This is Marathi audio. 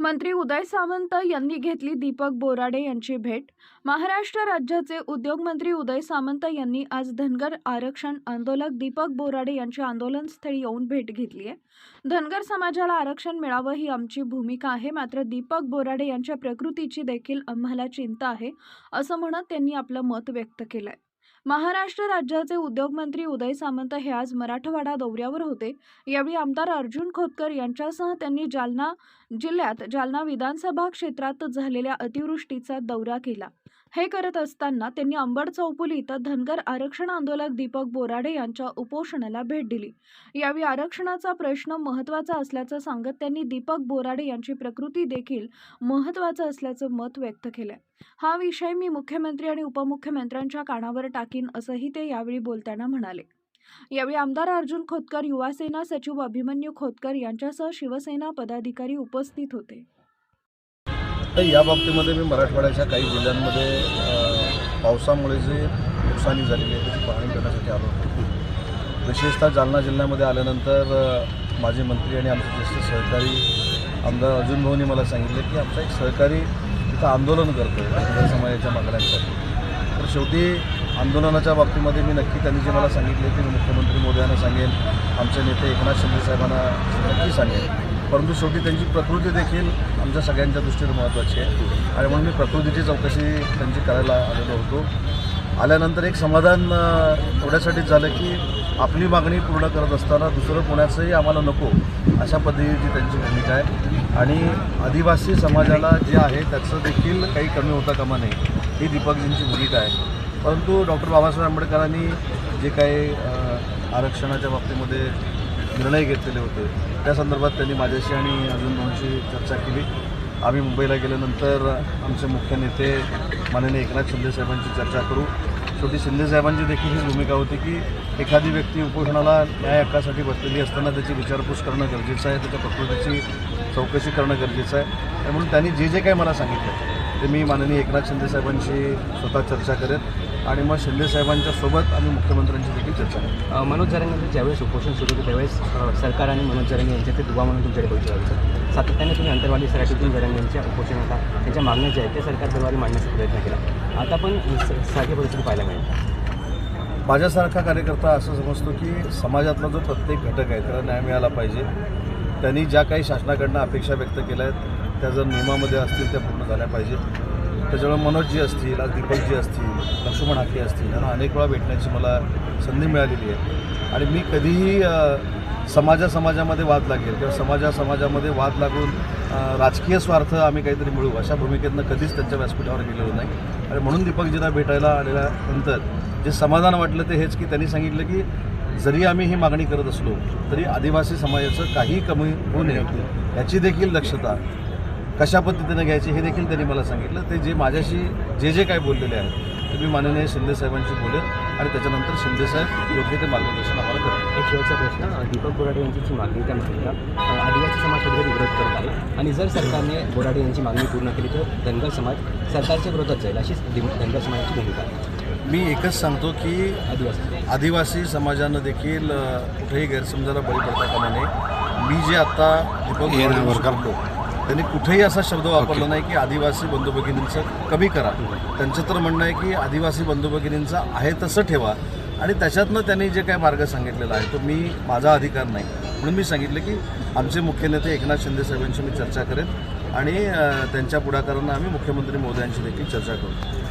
मंत्री उदय सामंत यांनी घेतली दीपक बोराडे यांची भेट. महाराष्ट्र राज्याचे उद्योगमंत्री उदय सामंत यांनी आज धनगर आरक्षण आंदोलक दीपक बोराडे यांची आंदोलनस्थळी येऊन भेट घेतली आहे. धनगर समाजाला आरक्षण मिळावं ही आमची भूमिका आहे. मात्र दीपक बोराडे यांच्या प्रकृतीची देखील आम्हाला चिंता आहे असं म्हणत त्यांनी आपलं मत व्यक्त केलं आहे महाराष्ट्र राज्याचे उद्योगमंत्री उदय सामंत हे आज मराठवाडा दौऱ्यावर होते. यावेळी आमदार अर्जुन खोतकर यांच्यासह त्यांनी जालना जिल्ह्यात जालना विधानसभा क्षेत्रात झालेल्या अतिवृष्टीचा दौरा केला. हे करत असताना त्यांनी अंबड चौपुली इथं धनगर आरक्षण आंदोलक दीपक बोराडे यांच्या उपोषणाला भेट दिली. यावेळी आरक्षणाचा प्रश्न महत्त्वाचा असल्याचं सांगत त्यांनी दीपक बोराडे यांची प्रकृती देखील महत्त्वाचं असल्याचं मत व्यक्त केलंय. हा विषय मी मुख्यमंत्री आणि उपमुख्यमंत्र्यांच्या कानावर टाकीन असंही ते यावेळी बोलताना म्हणाले. यावेळी आमदार अर्जुन खोतकर युवासेना सचिव अभिमन्यू खोतकर यांच्यासह शिवसेना पदाधिकारी उपस्थित होते. तर या बाबतीमध्ये मी मराठवाड्याच्या काही जिल्ह्यांमध्ये पावसामुळे जे नुकसानी झालेली आहे त्याची पाहणी करण्यासाठी आलो होतो. विशेषतः जालना जिल्ह्यामध्ये आल्यानंतर माझे मंत्री आणि आमचे ज्येष्ठ सहकारी आमदार अर्जुन भाऊनी मला सांगितले की आमचा एक सहकारी तिथं आंदोलन करतो आहे समाजाच्या मागण्यांसाठी. तर शेवटी आंदोलनाच्या बाबतीमध्ये मी नक्की त्यांनी जे मला सांगितले ते मी मुख्यमंत्री मोदयांना सांगेन आमचे नेते एकनाथ शिंदे साहेबांना नक्की सांगेन. परंतु शेवटी त्यांची प्रकृती देखील आमच्या सगळ्यांच्या दृष्टीने महत्त्वाची आहे. आणि म्हणून मी प्रकृतीची चौकशी त्यांची करायला आलेलो होतो. आल्यानंतर एक समाधान एवढ्यासाठीच झालं की आपली मागणी पूर्ण करत असताना दुसरं कोणाचंही आम्हाला नको अशा पद्धतीची त्यांची भूमिका आहे. आणि आदिवासी समाजाला जे आहे त्याचं देखील काही कमी होता कामा नये ही दीपकजींची भूमिका आहे. परंतु डॉक्टर बाबासाहेब आंबेडकरांनी जे काही आरक्षणाच्या बाबतीमध्ये निर्णय घेतलेले होते. त्या संदर्भात त्यांनी माझ्याशी आणि अजून दोनशी चर्चा केली. आम्ही मुंबईला गेल्यानंतर आमचे मुख्य नेते माननीय एकनाथ शिंदेसाहेबांची चर्चा करू. शेवटी शिंदेसाहेबांची देखील ही भूमिका होती की एखादी व्यक्ती उपोषणाला न्याय हक्कासाठी बसलेली असताना त्याची विचारपूस करणं गरजेचं आहे त्याच्या प्रकृतीची चौकशी करणं गरजेचं आहे. त्यामुळे त्यांनी जे जे काही मला सांगितलं ते मी माननीय एकनाथ शिंदेसाहेबांशी स्वतः चर्चा करेन. आणि मग शिंदे साहेबांच्या सोबत आम्ही मुख्यमंत्र्यांची देखील चर्चा अ, मनोज जरंगे ज्यावेळेस उपोषण सुरू होतं त्यावेळेस सरकार आणि मनोज जरंगे यांच्यात ते दुवा म्हणून तुमच्याकडे बघितलं जायचं सातत्याने तुम्ही अंतरवाली सराठीतून जरंगे यांच्या उपोषणाला त्यांच्या मागण्या ज्या आहेत त्या सरकार दरबारी मांडण्याचा प्रयत्न केला. आता पण सारखी परिस्थिती पाहायला मिळेल. माझ्यासारखा कार्यकर्ता असं समजतो की समाजातला जो प्रत्येक घटक आहे त्याला न्याय मिळाला पाहिजे. त्यांनी ज्या काही शासनाकडनं अपेक्षा व्यक्त केल्या आहेत त्या जर नियमामध्ये असतील त्या पूर्ण झाल्या पाहिजे. त्याच्यामुळे मनोजजी असतील आज दीपकजी असतील लक्ष्मण हाके असतील यांना अनेक वेळा भेटण्याची मला संधी मिळालेली आहे. आणि मी कधीही समाजा समाजामध्ये वाद लागेल किंवा समाजा समाजामध्ये वाद लागून राजकीय स्वार्थ आम्ही काहीतरी मिळू अशा भूमिकेतनं कधीच त्यांच्या व्यासपीठावर गेलेलो नाही. आणि म्हणून दीपकजींना भेटायला आलेल्यानंतर जे समाधान वाटलं ते हेच की त्यांनी सांगितलं की जरी आम्ही ही मागणी करत असलो तरी आदिवासी समाजाचं काही कमी होऊ नये. याची देखील दक्षता कशा पद्धतीनं घ्यायची हे देखील त्यांनी मला सांगितलं. ते जे माझ्याशी जे जे काय बोललेले आहेत ते मी माननीय शिंदे साहेबांशी बोलेन आणि त्याच्यानंतर शिंदे साहेब योग्य ते मार्गदर्शन आम्हाला करतील एक शेवटचा प्रश्न. दीपक बोराडे यांची जी मागणी त्या मागणीला आदिवासी समाज वगैरे विरोध करत आहे. आणि जर सरकारने बोराडे यांची मागणी पूर्ण केली तर धनगर समाज सरकारच्या विरोधात जाईल अशीच धनगर समाजाची भूमिका मी एकच सांगतो की आदिवासी. आदिवासी समाजानं देखील कुठेही गैरसमजाला बळी पडता कामा नये. मी जे आता दीपक बोराडेंशी बोललो त्यांनी कुठेही असा शब्द वापरला नाही की आदिवासी बंधू भगिनींचं कमी करा. त्यांचं तर म्हणणं आहे की आदिवासी बंधू भगिनींचं आहे तसं ठेवा. आणि त्याच्यातनं त्यांनी जे काय मार्ग सांगितलेला आहे तो मी माझा अधिकार नाही. म्हणून मी सांगितलं की आमचे मुख्य नेते एकनाथ शिंदे साहेबांशी मी चर्चा करेन आणि त्यांच्या पुढाकारांना आम्ही मुख्यमंत्री मोदयांशी देखील चर्चा करू.